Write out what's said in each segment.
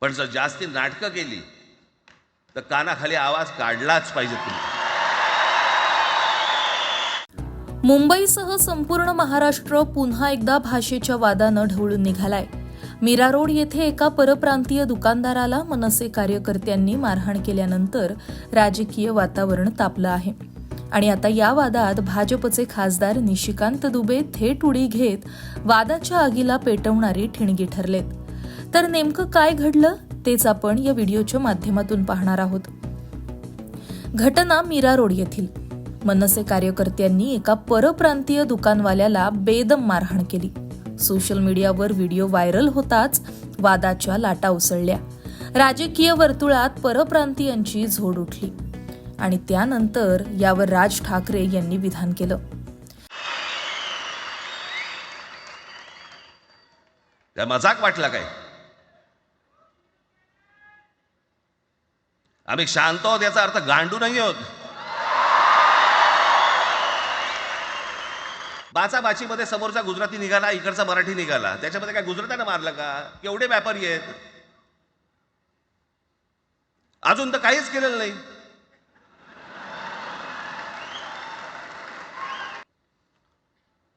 पण जर जास्ती नाटकं केली तर कानाखाली आवाज काढलाच पाहिजे तुम्ही. मुंबईसह संपूर्ण महाराष्ट्र पुन्हा एकदा भाषेच्या वादानं ढवळून निघालाय. मीरा रोड येथे एका परप्रांतीय दुकानदाराला मनसे कार्यकर्त्यांनी मारहाण केल्यानंतर राजकीय वातावरण तापलं आहे. आणि आता या वादात भाजपचे खासदार निशिकांत दुबे थेट उडी घेत वादाच्या आगीला पेटवणारी ठिणगी ठरलेत. तर नेमकं काय घडलं तेच आपण या व्हिडिओच्या माध्यमातून पाहणार आहोत. घटना मीरा रोड येथील. मनसे कार्यकर्त्यांनी एका परप्रांतीय दुकानवाल्याला बेदम मारहाण केली. सोशल मीडियावर व्हिडिओ व्हायरल होताच वादाच्या लाटा उसळल्या. राजकीय वर्तुळात परप्रांतीयांची झोड उठली आणि त्यानंतर यावर राज ठाकरे यांनी विधान केलं. मजाक वाटला काय? आम्ही शांत आहोत याचा अर्थ गांडू नाही आहोत. बाचाबाचीमध्ये समोरचा गुजराती निघाला इकडचा मराठी निघाला. त्याच्यामध्ये काय गुजरात्यानं मारलं का? केवढे व्यापारी आहेत? अजून तर काहीच केलेलं नाही.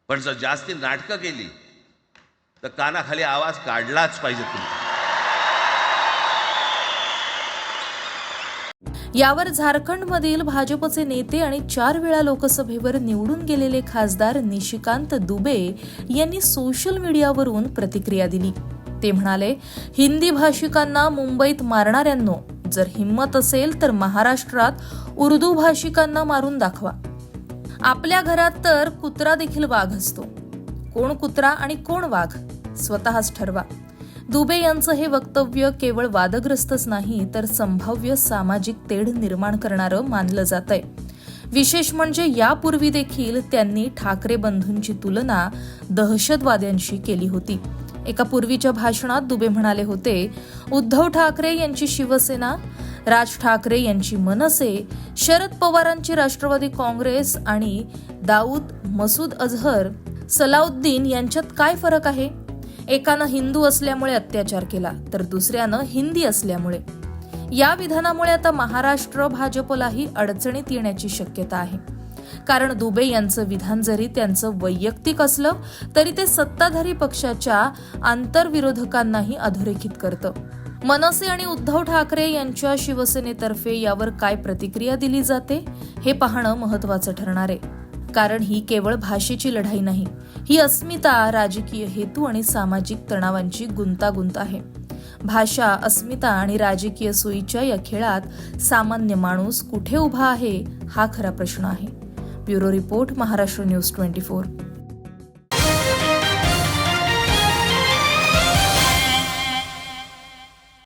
पण जर जास्ती नाटकं केली तर कानाखाली आवाज काढलाच पाहिजे तुम्ही. यावर झारखंडमधील भाजपचे नेते आणि चार वेळा लोकसभेवर निवडून गेलेले खासदार निशिकांत दुबे यांनी सोशल मीडियावरून प्रतिक्रिया दिली. ते म्हणाले हिंदी भाषिकांना मुंबईत मारणाऱ्यांनो जर हिंमत असेल तर महाराष्ट्रात उर्दू भाषिकांना मारून दाखवा. आपल्या घरात तर कुत्रा देखील वाघ असतो. कोण कुत्रा आणि कोण वाघ? स्वतःच ठरवा. दुबे यांचं हे वक्तव्य केवळ वादग्रस्तच नाही तर संभाव्य सामाजिक तेढ निर्माण करणारं मानलं जात आहे विशेष म्हणजे यापूर्वी देखील त्यांनी ठाकरे बंधूंची तुलना दहशतवाद्यांशी केली होती. एका पूर्वीच्या भाषणात दुबे म्हणाले होते उद्धव ठाकरे यांची शिवसेना राज ठाकरे यांची मनसे शरद पवारांची राष्ट्रवादी काँग्रेस आणि दाऊद मसूद अझहर सलाउद्दीन यांच्यात काय फरक आहे? एकानं हिंदू असल्यामुळे अत्याचार केला तर दुसऱ्यानं हिंदी असल्यामुळे. या विधानामुळे आता महाराष्ट्र भाजपलाही अडचणीत येण्याची शक्यता आहे. कारण दुबे यांचं विधान जरी त्यांचं वैयक्तिक असलं तरी ते सत्ताधारी पक्षाच्या आंतरविरोधकांनाही अधोरेखित करतं. मनसे आणि उद्धव ठाकरे यांच्या शिवसेनेतर्फे यावर काय प्रतिक्रिया दिली जाते हे पाहणं महत्वाचं ठरणार आहे. कारण ही केवळ भाषेची लढाई नाही ही अस्मिता राजकीय हेतू आणि सामाजिक तणावांची गुंतागुंत आहे. भाषा अस्मिता आणि राजकीय सोयीच्या या खेळात सामान्य माणूस कुठे उभा आहे हा खरा प्रश्न आहे. Bureau report Maharashtra news twenty four.